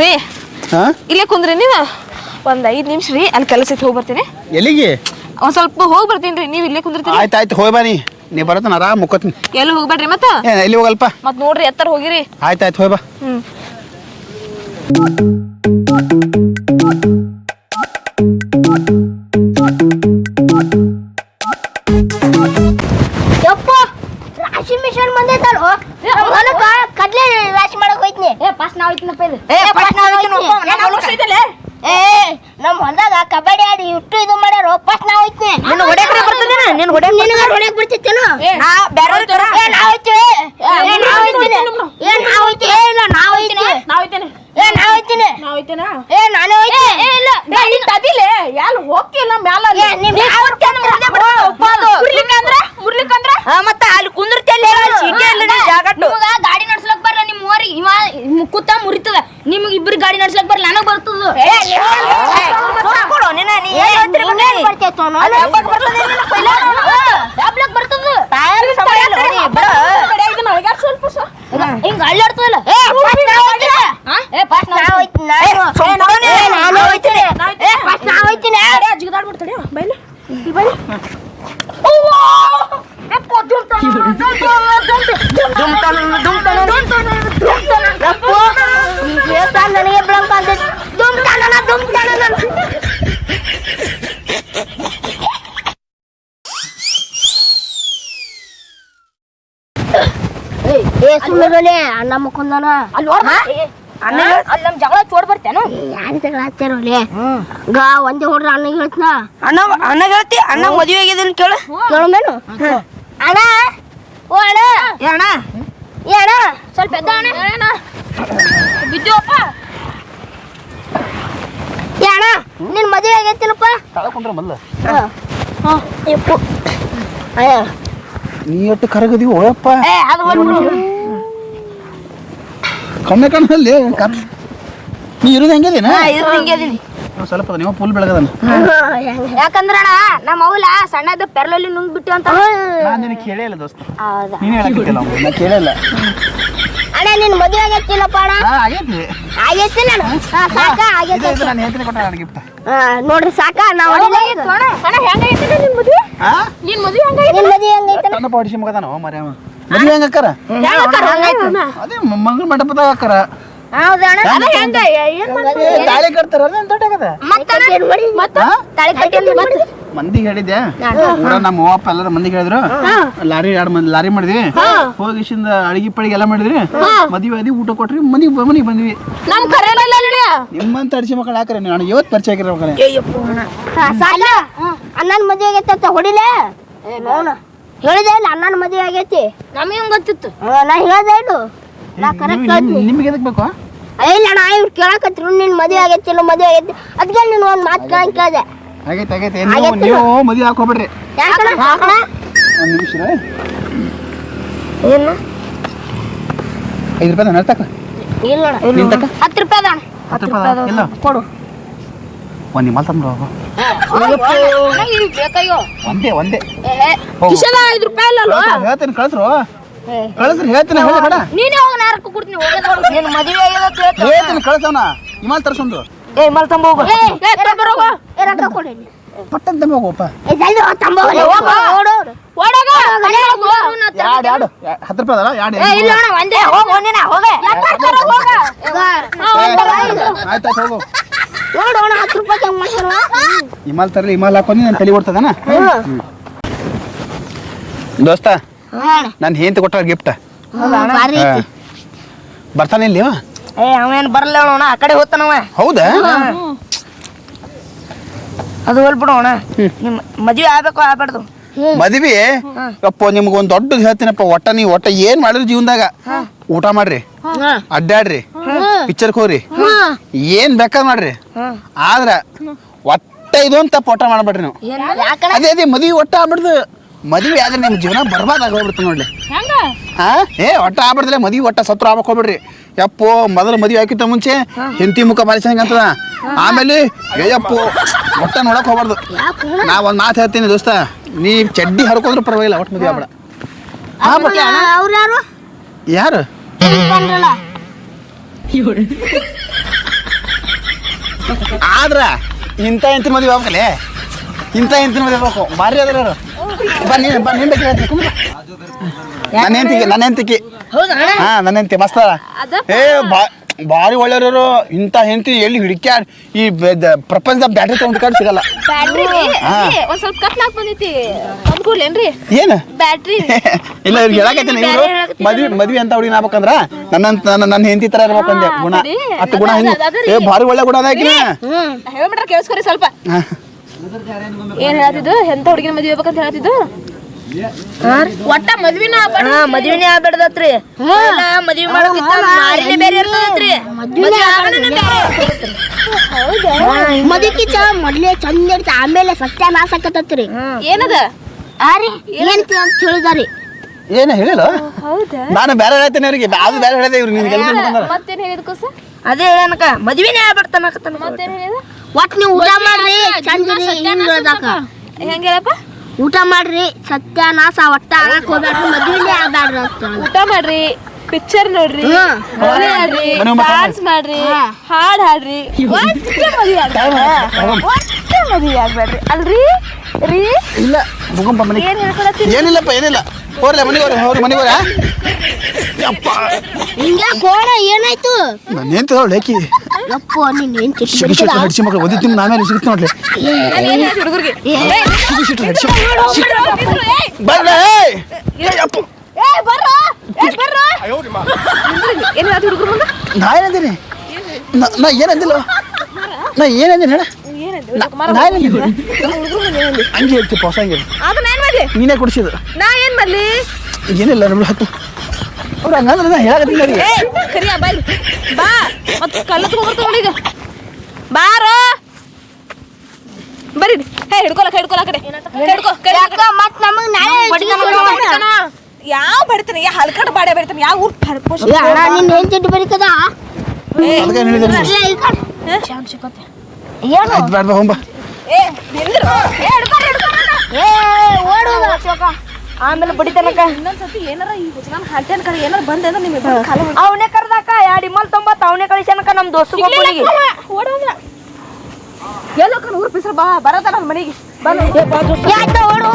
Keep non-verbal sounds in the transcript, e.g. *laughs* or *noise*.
ರೀ ಹಾ? ಇಲ್ಲೇ ಕುಂದ್ರಿ ನೀವು. ಒಂದ್ ಐದ್ ನಿಮಿಷ ರೀ ಅಲ್ಲಿ ಕೆಲಸ ಐತಿ ಹೋಗಿ ಬರ್ತೀನಿ. ಎಲ್ಲಿಗೆ? ಒಂದ್ ಸ್ವಲ್ಪ ಹೋಗಿ ಬರ್ತೀನಿ ರೀ ನೀವು ಇಲ್ಲೇ ಕುಂದಿರ್ತೀರಿ. ಆಯ್ತು ಆಯ್ತು ಹೋಯ್ ಬಾ ನೀ. ನೀ ಬರತ್ತಾನ ಆರಾಮ್ ಮುಕ್ಕೋತೀನಿ. ಎಲ್ಲಿ ಹೋಗ್ಬೇಡ್ರಿ ಮತ್ತ? ಏ ಎಲ್ಲಿ ಹೋಗಲ್ಪ? ಮತ್ ನೋಡ್ರಿ ಎತ್ತರ ಹೋಗಿರಿ. ಆಯ್ತು ಆಯ್ತು ಹೋಯ್ ಬಾ. ಹ್ಮ್. ಯಪ್ಪ ರಾಶಿ ಮಿಷನ್ ಬಂದೈತಲ್ವ? ಕಡ್ಲೆ ಹೋಯ್ತೀನಿ. ಏ ಫಸ್ಟ್ ನಾವು ಹೋಯ್ತಿನಪ್ಪ ಇದು ಏ, first ನಾವ್ ಹೋಯ್ತೀನಿ. ಏ ನಮ್ಮ ಹೊಲದಾಗ ಕಬಡ್ಡಿ ಆಡಿ ಇಟ್ಟು ಇದು ಮಾಡ್ಯಾರ? ಫಸ್ಟ್ ನಾವ್ ಹೋಯ್ತೀನಿ. ನಿನ್ನ ಹೊಡೆಯಕ್ಕೆ ಬರ್ತದೇನ? ನಿನ್ನ ಹೊಡೆಯಕ್ಕೆ ನಿನಗ ಹೊಡ್ಯಾಕ್ ಬರ್ತಿತ್ತೇನು? ನಾ ಬ್ಯಾರೆ ತರ? ಏ ನಾವು ಹೋಯ್ತೀವಿ ಏ ನಾವ್ ಹೋಯ್ತೀನಿ ಏ ನಾವ್ ಹೋಯ್ತೀನಿ ಏ ಇಲ್ಲ ನಾವ್ ಹೋಯ್ತೀನಿ ನಾವ್ ಹೋಯ್ತೇನೆ ಏ ನಾವ್ ಹೋಯ್ತೀನಿ ನಾವ್ ಹೋಯ್ತೇನ ಏ ನಾನೇ ಹೋಯ್ತೀನಿ ಏ ಇಲ್ಲ ತದಿಲೆ ಎಲ್ಲಿ ಹೋಗ್ತಿಲ್ಲ ಮ್ಯಾಲ ಏ ನಿಮ್ ಯಾವ ಮುರ್ಲಿಕ್ಕಂದ್ರ ಮುರ್ಲಿಕ್ಕಂದ್ರ ಮತ್ತ ಅಲ್ಲಿ ಕುಂದಿರ್ತೇಲಿ ನಿಮಗ ಗಾಡಿ ನಡ್ಸ್ಲಕ್ ಬರ್ಲ ನಿಮ್ ಊರಿಗೆ ಹಿಮ ಮುಕ್ಕುತ್ತ ಮುರಿತದ ನಿಮ್ಗೆ ಇಬ್ರು ಗಾಡಿ ನಡ್ಸ್ಲಕ್ ಬರ್ಲ ನನಗ್ ಬರ್ತದ ಸ್ವಲ್ಪ ಸ- ಹಿಂಗ ಅಳ್ಳಾಡ್ತದಲ್ಲ ಏ ಫಸ್ಟ್ ನಾ ಹೋಯ್ತೀನಿ ಏ ಫಸ್ಟ್ ನಾ ಹೋಯ್ತೀನಿ ನಾನು ಹೋಯ್ತೀನಿ ಏ ಫಸ್ಟ್ ನಾ ಹೋಯ್ತೀನಿ ತಡಿ, ಆ ಜಿಗದಾಡ್ ಬಿಡ್ತಡಿ ಬೈಲೆ ಬ್ಲಂಕ್ ಅಂತ ದುಮ್ ತನನ ದುಮ್ ತನನ ಏ ಸುಮ್ಮನೆ ಅಣ್ಣ ಮುಖಂದನ. ಅಲ್ಲಿ ಅಣ್ಣ ಅಲ್ಲಿ ನಮ್ ಜಗಳ ಚೋಡ್ ಬರ್ತೇನು ಯಾರು ಜಗಳ ಹಚ್ಚಾರೋಲೆ ಗಾ ಒಂದೇ ಹೊಡ್ರ ಅಣ್ಣಗೆ ಹೇಳ್ತನ? ಅಣ್ಣ ಅಣ್ಣ ಹೇಳ್ತಿ? ಅಣ್ಣ ಮದುವೆ ಆಗಿದ್ದೇನೆ ಕೇಳು. ಕೇಳಮೇನು ಅಣ್ಣ? ಓ ಅಣ್ಣ? ಏ ಅಣ್ಣ. ಏ ಅಣ್ಣ? ಸ್ವಲ್ಪ ಎದ್ದ ಅಣ್ಣ. ಏನ ಬಿದ್ದೋಪ್ಪ. ಏ ಅಣ್ಣ ನಿನ್ ಮದುವೆ ಆಗೈತಿಲ್ಲಪ್ಪ ಮೊದ್ಲು ಯಪ್ಪು ಅಯ್ಯ. ನೀ ಒಟ್ಟು ಕರಗದಿ ಓಯಪ್ಪ ಏ ಅದು ಒಂದು ಕಣ್ಣೆ ಕಣ್ಣಲ್ಲಿ. ಕರ್ ನೀ ಇರೋದು ಹೆಂಗಿದೇನ? ಹಿಂಗೆ ಅದೀನಿ ಸ್ವಲ್ಪ ನೀವು ಫುಲ್ ಬೆಳಗದನ. ಯಾಕಂದ್ರ ಅಣ್ಣ ನಮ್ಮ ಅವಲ ಸಣ್ಣದ ಪೆರ್ಲಲ್ಲಿ ನುಂಗ್ಬಿಟ್ಟು ಅಂತ. ನಾನು ನಿನಗೆ ಕೇಳೇ ಇಲ್ಲ ದೋಸ್ತ. ನೀನು ಹೇಳಕ್ಕಿಲ್ಲ ನಾ ಕೇಳಿಲ್ಲ ಅಣ್ಣ ನಿನ್ ಮದುವೆ ಆಗೈತಿಲ್ಲಪ್ಪ ಅಣ್ಣ. ಆಗೈತಿ. ಆಗೈತಿ ನಾನು? ಸಾಕ ಆಗೈತಿ ಇದು ನಾನು ಹೇಳ್ತೀನಿ ಕೊಟ್ಟ ನನಗೆ ಗಿಫ್ಟ್. ನೋಡ್ರಿ ಸಾಕ ನಾವು ಅಣ್ಣ ಹೆಂಗೈತಿ ನಿನ್ ಮದುವೆ? ನಿನ್ ಮದುವೆ ಹೆಂಗೈತಿ ನಿನ್ ಮದುವೆ ಹೆಂಗೈತೆ ತನ್ನ ಪಾಡಿಸಿ ಮಗದಾನ ಮರ್ಯಾಮ ಮದುವೆ ಹೆಂಗ ಅಕ್ಕಾರ? ಅದೇ ಮಂಗಳ ಮಂಟಪದಾಗ ಅಕ್ಕರ. ಹೌದಾ ಅಣ್ಣ. ಅದ ಹೆಂಗ ಏನ್ ಏ, ತಾಳಿ ಕಟ್ತಾರ ಅದೇನ್ ದೊಡ್ಡ ಮತ್ತೆ? ತಾಳಿ ಕಟ್ಟಿ ಮತ್ತೆ ಮಂದಿಗೆ ಹೇಳಿದ್ದೆ ಊರ ನಮ್ಮ ಅವ್ವಪ್ಪ ಎಲ್ಲರ ಮಂದಿಗೆ ಹೇಳಿದ್ರು. ಲಾರಿ ಎರಡು ಮಂದಿ ಲಾರಿ ಮಾಡಿದ್ವಿ. ಹೋಗಿಸಿಂದ ಅಡಿಗೆ ಪಡಿಗೆ ಎಲ್ಲ ಮಾಡಿದ್ರಿ ಮದುವೆ ಅದಿ ಊಟ ಕೊಟ್ರಿ ಮನಿಗೆ ಮನಿಗೆ ಬಂದ್ವಿ. ನಮ್ ನಿಮ್ಮಂತ ಅಡಿಸಿ ಮಕ್ಕಳು ಹಾಕ್ರಿ ನಾನು ಇವತ್ತು ಪರಿಚಯ ಆಗಿರೋ ಮಕ್ಕಳೇ. ಹಾ, ಅಣ್ಣನ ಮದುವೆ ಆಗೈತೆ ಅಂತ ಹೊಡಿಲೆ? ಹೇಳಿದೆ ಇಲ್ಲ ಅಣ್ಣನ ಮದುವೆ ಆಗೈತಿ. ನಮಗೆ ಹೆಂಗ್ ಗೊತ್ತಿತ್ತು? ನಾ ಹೇಳ್ದೆ ಇಡು ನಾ ಕರೆಕ್ಟ್ ನಿಮ್ಗೆ ಎದಕ್ ಬೇಕು? ಇಲ್ಲ ನಾ ಇವ್ರು ಕೇಳಕತ್ರು ನಿನ್ ಮದುವೆ ಆಗೈತಿ ಇಲ್ಲ ಮದುವೆ ಆಗೈತಿ. ಅದಕ್ಕೆ ನೀನು ಒಂದು ಮಾತು ಕೇಳಂಗ್ ಕೇಳ್ದೆ. ಆಗೈತೆ ಆಗೈತೆ. ನೀವು ನೀವು ಮದುವೆ ಹಾಕೋಬಿಡ್ರಿ ಯಾಕಣ್ಣ ಯಾಕಣ್ಣ ಒಂದು ನಿಮಿಷ ಏನು? ಐದು ರೂಪಾಯಿ ಇಲ್ಲ ನಿನ್ ಹತ್ತು ರೂಪಾಯಿ ಅಣ್ಣ. ಹತ್ತು ರೂಪಾಯಿ ಇಲ್ಲ ಕೊಡು. ಒಂದು ಹೋಗು. ಒಂದೇ. ಕಿಶನ ಐದ್ ರೂಪಾಯಿ ಇಲ್ಲ ಹೇಳ್ತೀನಿ ಕಳ್ಸ್ರು. ಕಳ್ಸ್ರಿ ಹೇಳ್ತೀನಿ ಹೇಳಿ ಬೇಡ ನೀನೇ ಹೋಗಿ ನಾರಕ್ಕೆ ಕೊಡ್ತೀನಿ ಹೋಗೋದು ಮದುವೆ ಹೇಳ್ತೀನಿ ಕಳ್ಸವನ ಇಮಾಲ್ ತರ್ಸೊಂದು ಏ ಮಲ್ ತಂಬ ಹೋಗು. ಏ ಏ, ಜಲ್ದಿ ಹೋಗ್. ಓಡು, ಯಾಡ್ ಯಾಡು? ರೂಪಾಯಿ ಅದಲ್ಲ ಯಾಡ್ ಏ, ಇಲ್ಲ ಅಣ್ಣ ಒಂದೇ. ಹೋಗು ಒಂದಿನ ಹೋಗ. ಆಯ್ತು ಆಯ್ತು ಹೋಗು. ನೋಡು ಅಣ್ಣ ಹತ್ತು ರೂಪಾಯಿ ಹೆಂಗ್ ಮಾಡ್ತಾರಲ್ಲ ಇಮಾಲ್ ತರಲಿ ಇಮಾಲ್ ಹಾಕೊಂಡು ನಾನು ತಲೆ ಓಡ್ತದನ? ದೋಸ್ತ ನಾನು ಹೆಂತ ಕೊಟ್ಟ ಗಿಫ್ಟ್. ಬರ್ತಾನೆ ಇಲ್ಲಿ? ಏ ಅವೇನ್ ಬರಲ್ಲ ಅಣ್ಣ ಆ ಕಡೆ ಹೋಗ್ತಾನವ ಹೌದಾ? ಅದು ಹೋಲ್ಬಿಡೋಣ ನಿಮ್ಮ ಮದುವೆ ಆಗ್ಬೇಕು ಆಗ್ಬಾರ್ದು. ಮದ್ವಿ? ಅಪ್ಪ ನಿಮ್ಗೆ ಒಂದು ದೊಡ್ಡದು ಹೇಳ್ತೀನಪ್ಪ ಒಟ್ಟ ನೀವು ಒಟ್ಟ ಏನ್ ಮಾಡಿದ್ರು ಜೀವನದಾಗ? ಊಟ ಮಾಡ್ರಿ ಅಡ್ಡಾಡ್ರಿ ಪಿಕ್ಚರ್ಗೆ ಹೋಗ್ರಿ. ಏನ್ ಬೇಕಾದ್ ಮಾಡ್ರಿ. ಆದ್ರ ಒಟ್ಟ ಇದು ಅಂತ ಒಟ್ಟ ಮಾಡ್ಬೇಡ್ರಿ ನೀವು. ಅದೇ ಅದೇ ಮದ್ವಿ ಒಟ್ಟ ಆಗ್ಬಿಡ್ದು. ಮದ್ವಿ ಆದ್ರೆ ನಿಮ್ ಜೀವನ ಬರ್ಬಾದ್ ಆಗೋಗ್ಬಿಡ್ತು ನೋಡ್ಲಿ. ಹೆಂಗ? ಹಾ ಏ ಒಟ್ಟ ಆಗ್ಬಿಡ್ದಲೆ ಮದ್ವಿ ಒಟ್ಟ ಸತ್ರ ಆಗ್ಬೇಕು ಹೋಗ್ಬಿಡ್ರಿ. ಯಪ್ಪೋ ಮೊದಲು ಮದುವೆ ಹಾಕಿತ್ತ ಮುಂಚೆ? ಹೆಂಡತಿ ಮುಖ ಅಂತದ? ಆಮೇಲೆ ಏಯಪ್ಪೋ ಒಟ್ಟ ನೋಡಕ್ ಹೋಗ್ಬಾರ್ದು. ನಾ ಒಂದು ಮಾತು ಹೇಳ್ತೀನಿ ದೋಸ್ತ. ನೀ ಚಡ್ಡಿ ಹರ್ಕೊಂಡ್ರು ಪರವಾಗಿಲ್ಲ ಒಟ್ಟು ಮದುವೆ ಆಗ್ಬೇಡ. ಅವ್ರು ಯಾರು? ಆದ್ರ ಇಂಥ ಎಂತ ಮದುವೆ ಆಗ್ಬೇಕಲ್ಲೇ ಇಂಥ ಎಂತ ಮದುವೆ ಆಗ್ಬೇಕು. ಭಾರಿ ಅದ್ರ ಬಾ ನೀನು ಬಾ. ನನ್ನ ಹೆಂತಿಗೆ ನನ್ನ ಹೆಂತಿಕೆ ಹೌದಾ ಹಾ ನನ್ನ ಹೆಂಡತಿ ಮಸ್ತ ಅದ. ಏ ಬಾ ಭಾರಿ ಒಳ್ಳೆಯವರು. ಇಂಥ ಹೆಂಡತಿ ಎಲ್ಲಿ ಹಿಡಿಕ್ಯಾರ? ಈ ಪ್ರಪಂಚದ ಬ್ಯಾಟ್ರಿ ತಗೊಂಡ್ ಕಾರ್ಡ್ ಸಿಗಲ್ಲ. ಬ್ಯಾಟ್ರಿ. ಒಂದ್ ಸ್ವಲ್ಪ ಕತ್ಲಾಕ್ ಬಂದೈತಿ. ಅಂದ್ಕೊಡ್ಲೇನ್ರಿ ಏನು? ಬ್ಯಾಟ್ರಿ. *laughs* ಇಲ್ಲ ಇವ್ರಿಗೆ ಹೇಳಕತ್ತೀನಿ. ಇವರು ಮದ್ವಿ ಮದ್ವಿ ಅಂತ ಹುಡುಗಿ ನಾಬೇಕಂದ್ರ ನನ್ನ ನನ್ನ ನನ್ನ ಹೆಂಡತಿ ತರ ಇರ್ಬೇಕಂದೆ. ಗುಣ. ಹತ್ತು ಅತ್ತ ಗುಣ ಹಿಂಗ. ಏ ಭಾರಿ ಒಳ್ಳೆ ಗುಣ ಏನು ಹೇಳ್ಬಿಟ್ರ ಕೇಳಿಸ್ಕೊರಿ ಸ್ವಲ್ಪ. ಏನ್ ಹೇಳ್ತಿದ್ದು? ಎಂತ ಹುಡುಗಿನ ಮದ್ವೆ ಆಗ್ಬೇಕಂತ ಹೇಳ್ತಿದ್ದು? ಒಟ್ಟ ಮದ್ವಿನ ಹಾ ಮದ್ವಿನೇ ಆಗ್ಬಿಡ್ದತ್ರಿ. ಇಲ್ಲ ಮದ್ವಿ ಮಾಡಕ್ಕಿಂತ ಮಾರಿನೇ ಬೇರೆ ಇರ್ತದತ್ರಿ. ಮದ್ವೆ ಆಗಲೇನೆ ಬೇರೆ. ಮದುಕಿತ ಮೊದ್ಲೇ ಚಂದ ಇರ್ತ ಆಮೇಲೆ ಸತ್ಯಾನಾಶ ಆಕತ್ತತ್ರಿ ಏನದ? ಆರಿ ಏನ್ ಅಂತ ಹೇಳಿದಾರಿ ಏನು ಹೇಳಿಲ್ಲ? ಹೌದಾ. ನಾನು ಬೇರೆ ಹೇಳ್ತೇನೆ ಅವ್ರಿಗೆ. ಅದು ಬೇರೆ ಹೇಳಿದೆ ಇವ್ರು ನಿನ್ಗೆ ಮತ್ತೇನು ಹೇಳಿದ್ಕೋ ಹೇಳಿದ್ಕೋಸ ಅದೇ ಹೇಳನಕ ಮದ್ವಿನೇ ಆಗ್ಬಿಡ್ತಾನಕತ್ತಾನ ಮತ್ತೇನ್ ಹೇಳಿದ? ಒಟ್ ನೀವು ಊಟ ಮಾಡ್ರಿ ಚಂದ ಹೆಂಗ ಹೇಳಪ್ಪ? ಊಟ ಮಾಡ್ರಿ. ಸತ್ಯಾನಾಸ ಒಟ್ಟ ಆಗಕ್ ಹೋಗ್ಬೇಡ್ರಿ. ಮದ್ವಿನೇ ಆಗ್ಬ್ಯಾಡ್ರಿ ಅಂತ ಊಟ ಮಾಡ್ರಿ. ಪಿಕ್ಚರ್ ನೋಡ್ರಿ. ಮನೆ ಆಡ್ರಿ ಡಾನ್ಸ್ ಮಾಡ್ರಿ. ಹಾಡ್ ಹಾಡ್ರಿ. ಒಟ್ಟೆ ಮದುವೆ ಆಗ್ಬೇಡ್ರಿ. ಒಟ್ಟೆ ಮದ್ವೆ ಆಗ್ಬೇಡ್ರಿ. ಅಲ್ರಿ? ರೀ? ಇಲ್ಲ. ಭೂಕಂಪ ಮನೆ. ಏನ್ ಹೇಳ್ಕೊಳತ್ತೀರಿ? ಏನಿಲ್ಲಪ್ಪ ಏನಿಲ್ಲ. ಹೋರ್ಲೆ ಮನೆಗೆ ಹೋರಿ ಹೋರಿ ಮನೆಗೆ ಹೋರ ಯಪ್ಪ. ಹಿಂಗ ಕೋಣ ಏನಾಯ್ತು? ನಾನು ಏನ್ ತಗೊಳ್ಳಿ ಯಪ್ಪ ನೀನ್ ಏನ್ ಚಿಟ್ಟಿ ಸಿಡಿ ಸಿಟ್ಟು ಹಡಿಸಿ ಮಕ್ಕಳು ಓದಿ ತಿಂದು ನಾನೇ ಸಿಗುತ್ತೆ ನೋಡ್ಲಿ. ಹೇಳ್ತಿ ಸಿಟ್ಟು ಹಡಿಸಿ ಬರ್ಲ ಹೇಳ್ತಿ ನಾ ಏನಂದೀನಿ ನಾ- ನಾ ಏನಂದಿಲ್ಲ ನಾ ಏನಂದಿನಿ ಹೇಳ? ನಾ ಏನಂದಿನಿ ಹಂಗೆ ಹೇಳ್ತಿಪ್ಪ ಹೊಸ ಹಂಗೆ. ನೀನೇ ಕುಡಿಸಿದ್ರು ನಾ ಏನು ಮಾಡ್ಲಿ? ಏನಿಲ್ಲ ನಮ್ಗೆ ಹತ್ತು. ಅವ್ರು ಹಂಗಂದ್ರೆ ನಾ ಹೇಳಕತ್ತೀನಿ ಅವ್ರಿಗೆ ಏ ಕರಿಯ ಬಾ. ಇಲ್ಲಿ. ಬಾ ಮತ್ತೆ ಕಲ್ಲ ತಗೊಂಡ್ಬರ್ತಾವ ಈಗ. ಬಾರೋ. ಬರೀ ಹೇ ಹಿಡ್ಕೊಲಕ ಹಿಡ್ಕೊಲ ಕಡೆ. ಹಿಡ್ಕೊ ಕಡೆ. ಯಾಕ ಮತ್ ನಮಗ್ ನಾಳೆ ಯಾವ ಬಡಿತಾನೆ? ಯಾ ಹಲ್ಕಟ್ ಬಾಡೆ ಬಡಿತಾನೆ? ಯಾವ ಊರ್ ಪರ್ಪೋಷ್? ಏ ಅಣ್ಣ ನಿನ್ ಏನ್ ಚಿಟ್ಟಿ ಬರೀಕದ? ಅದಕ್ಕೆ ಏನು ಆಯ್ತು ಏ ನಿಂದ್ರು. ಏ ಹಿಡ್ಕೊ ಹಿಡ್ಕೊ ಏ ಓಡುದ ಅಶೋಕ ಆಮೇಲೆ ಬಡಿತಾನಕ ಇನ್ನೊಂದ್ಸತಿ ಏನಾರ ಈ ಹುಚ್ಚನ ಹಾಟೆನ್ ಕಡೆ ಏನಾರ ಬಂದೆ ಅಂದ್ರೆ ನಿಮಗೆ ಕಾಲ ಅವನೇ ಕರ್ದಾಕ ಎರಡು ಇಮ್ಮಲ್ ತೊಂಬತ್ತು ಅವನೇ ಕಳಿಸ್ಯಾನಕ ನಮ್ ದೋಸ್ತ ಒಬ್ಬನಿಗೆ. ಓಡೋದ್ರ ಊರು ಪೀಸರ್ ಬಾ ಬರತ್ತ ನನ್ನ ಮನೆಗೆ. ಬಂದು ಓಡು?